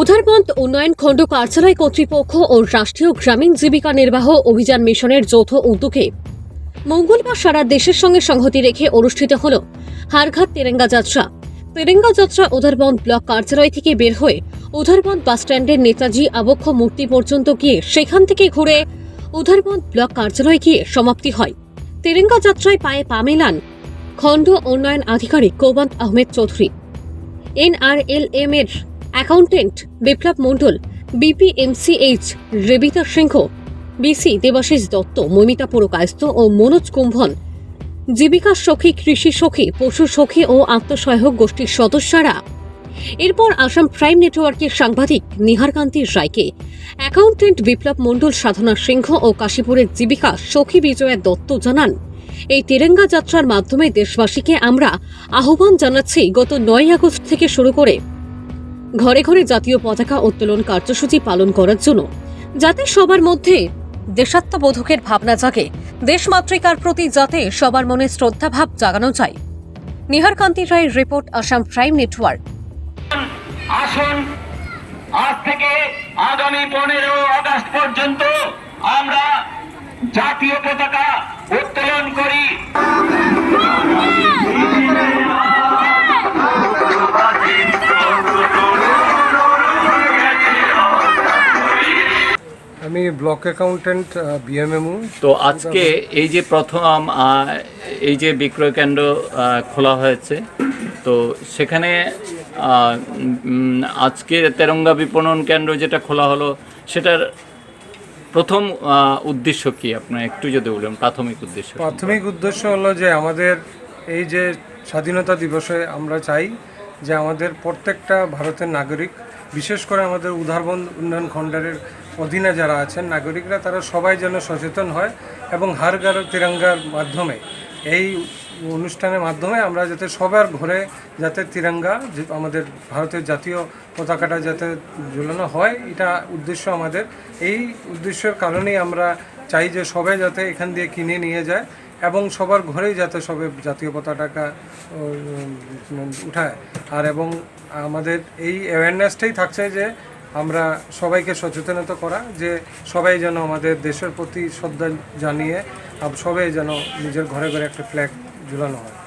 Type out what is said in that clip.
উধারবন্দ উন্নয়ন খণ্ড কার্যালয় কর্তৃপক্ষ ও রাষ্ট্রীয় গ্রামীণ জীবিকা নির্বাহ অভিযান মিশনের যৌথ উদ্যোগে মঙ্গলবার সারা দেশের সঙ্গে সংহতি রেখে অনুষ্ঠিত হল হারঘাট তেরেঙ্গা যাত্রা। তেরেঙ্গা যাত্রা উধারবন্দ ব্লক কার্যালয় থেকে বের হয়ে উধারবন্দ বাসস্ট্যান্ডের নেতাজি আবক্ষ মূর্তি পর্যন্ত গিয়ে সেখান থেকে ঘুরে উধারবন্দ ব্লক কার্যালয় গিয়ে সমাপ্তি হয়। তেরেঙ্গা যাত্রায় পায়ে পা মেলান খণ্ড উন্নয়ন আধিকারিক কৌবন্ত আহমেদ চৌধুরী। এনআরএলএম এর accountant Biplab Mondal, BPMCH Rebita Singha, BC Debashis Dutta, Mamita Purkayastha ও মনোজ কুম্ভন। জীবিকা সখী, কৃষি সখী, পশু সখী ও আত্মসহায়ক গোষ্ঠীর সদস্যরা। এরপর আসাম প্রাইম নেটওয়ার্কের সাংবাদিক নিহারকান্তি রায়কে। অ্যাকাউন্টেন্ট বিপ্লব মণ্ডল সাধনা সিংহ ও কাশীপুরের জীবিকা সখী বিজয়া দত্ত জানান, এই তেরেঙ্গা যাত্রার মাধ্যমে দেশবাসীকে আমরা আহ্বান জানাচ্ছি গত নয় আগস্ট থেকে শুরু করে ঘরে ঘরে জাতীয় পতাকা উত্তোলন কার্যসূচি পালন করার জন্য। যাতে সবার মধ্যে দেশাত্মবোধকের ভাবনা জাগে, দেশমাতৃকার প্রতি যাতে সবার মনে শ্রদ্ধাভাব জাগানো যায়। নিহার কান্তি রায়ের রিপোর্ট, আসাম প্রাইম নেটওয়ার্ক। আসুন, আজ থেকে আগামী পনেরো আগস্ট পর্যন্ত আমরা জাতীয় পতাকা আমি ব্লক অ্যাকাউন্টেন্ট বিএমএমউ তো আজকে এই যে প্রথম এই যে বিক্রয় কেন্দ্র খোলা হয়েছে তো সেখানে আজকে তেরঙ্গা বিপণন কেন্দ্র যেটা খোলা হলো সেটার প্রথম উদ্দেশ্য কি? আপনার একটু যদি বলেন প্রাথমিক উদ্দেশ্য প্রাথমিক উদ্দেশ্য হলো যে আমাদের এই যে স্বাধীনতা দিবসে আমরা চাই যে আমাদের প্রত্যেকটা ভারতের নাগরিক বিশেষ করে আমাদের উদারবন্দ উন্নয়ন খণ্ডের অধীনে যারা আছেন, নাগরিকরা তারা সবাই যেন সচেতন হয় এবং হার গার তিরঙ্গার মাধ্যমে, এই অনুষ্ঠানের মাধ্যমে আমরা যাতে সবার ঘরে যাতে তিরঙ্গা আমাদের ভারতের জাতীয় পতাকাটা যাতে ঝুলানো হয়, এটা উদ্দেশ্য আমাদের। এই উদ্দেশ্যের কারণেই আমরা চাই যে সবাই যাতে এখান দিয়ে কিনে নিয়ে যায় এবং সবার ঘরেই যাতে সবে জাতীয় পতাকাটা উঠায়। আর এবং আমাদের এই অ্যাওয়ারনেসটাই থাকছে যে আমরা সবাইকে সচেতনতা করা যে সবাই যেন আমাদের দেশের প্রতি শ্রদ্ধা জানিয়ে সবাই যেন নিজের ঘরে ঘরে একটা ফ্ল্যাগ ঝুলানো হয়।